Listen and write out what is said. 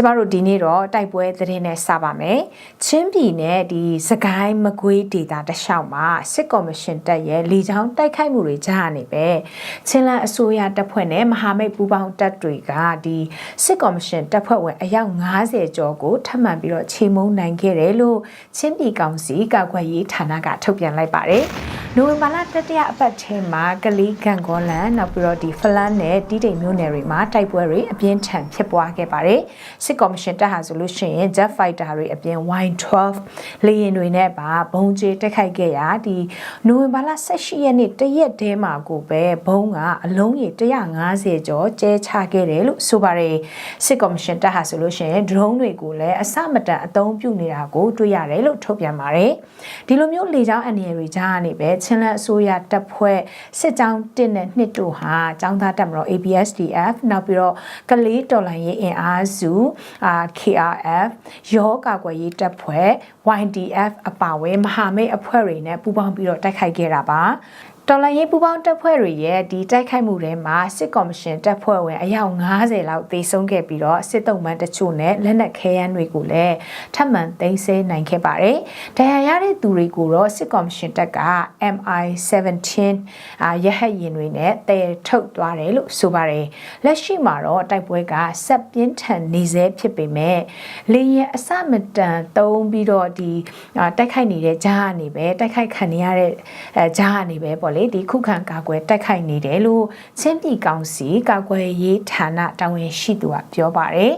ကျမတို့ဒီနေ့တော့တိုက်ပွဲသတင်းနဲ့စပါမယ်ချင်းပြည်နယ်ဒီစကိုင်းမကွေးဒေတာတလျှောက်မှာစစ်ကော်မရှင်တပ်ရဲ့လေကြောင်းတိုက်ခိုက်မှုတွေကြားနေပဲချင်းလန်အစိုးရတပ်ဖွဲ့နဲ့မဟာမိတ်ပူးပေါင်းတပ်တွေကဒီစစ်ကော်မရှင်တပ်ဖွဲ့ဝင်အယောက်90ကျော်ကိုထပ်မံပြီးတော့ချေမှုန်းနိုင်ခဲ့တယ်လို့ချင်းပြည်ကောင်စီကာကွယ်ရေးဌာနကထုတ်ပြန်လိုက်ပါတယ် နိုဝင်ဘာလတတိယအပတ်ထဲမှာကလေးကန်ကောလန်နောက်ပြီးတော့ဒီဖလန်းနဲ့တီးတိမ်မြို့နယ်တွေမှာတိုက်ပွဲတွေအပြင်းထန်ဖြစ်ပွားခဲ့ပါတယ်စစ်ကော်မရှင်တပ်ဟာဆိုလို့ရှိရင် Jet Fighter တွေအပြင် Y12 လေယာဉ်တွေနဲ့ပါဘုံကျဲတက်ခိုက်ခဲ့ရာဒီနိုဝင်ဘာလ18ရက်နေ့တရက်တည်းမှာကိုပဲဘုံကအလုံးရေ150ကျော်ကျဲချခဲ့တယ်လို့ဆိုပါတယ်စစ်ကော်မရှင်တပ်ဟာဆိုလို့ရှိရင် drone တွေကိုလည်းအစမတန်အသုံးပြုနေတာကိုတွေ့ရတယ်လို့ထုတ်ပြန်ပါတယ်ဒီလိုမျိုးလေကြောင်းအန္တရာယ်တွေကြားကနေပဲချင်းလန်အစိုးရတပ်ဖွဲ့စစ်ကြောင်း1နဲ့2တို့ဟာចောင်းသားတပ်မတော် ABSDF နောက်ပြီးတော့ကလေးတော်လိုင်းရေးအင်အားစုအာ KRF ရောကာကွယ်ရေးတပ်ဖွဲ့ YDF အပါအဝင်မဟာမိတ်အဖွဲ့တွေနဲ့ပူးပေါင်းပြီးတော့တိုက်ခိုက်ခဲ့တာပါ တော်လိုင်းရေးပူးပေါင်းတပ်ဖွဲ့တွေရဲ့ဒီတိုက်ခိုက်မှုတွေမှာစစ်ကော်မရှင်တပ်ဖွဲ့ဝင်အယောက်90လောက်သေဆုံးခဲ့ပြီးတော့စစ်တုံးမှန်တချို့နဲ့လက်နက်ခဲယမ်းတွေကိုလည်းထပ်မံသိမ်းဆည်းနိုင်ခဲ့ပါတယ်။ဒဏ်ရာရတဲ့သူတွေကိုတော့စစ်ကော်မရှင်တပ်က MI17 အာရဟတ်ယာဉ်တွေနဲ့တည်ထုတ်သွားတယ်လို့ဆိုပါတယ်။လက်ရှိမှာတော့တိုက်ပွဲကဆက်ပြင်းထန်နေဆဲဖြစ်ပေမဲ့လေရင်အစမတန်သုံးပြီးတော့ဒီအာတိုက်ခိုက်နေတဲ့ကြားကနေပဲတိုက်ခိုက်ခံနေရတဲ့အဲကြားကနေပဲပေါ့လေဒီခုခံကာကွယ်တိုက်ခိုက်နေတယ်လို့ချင်းပြည်ကောင်စီကာကွယ်ရေးဌာနတာဝန်ရှိသူကပြောပါတယ်။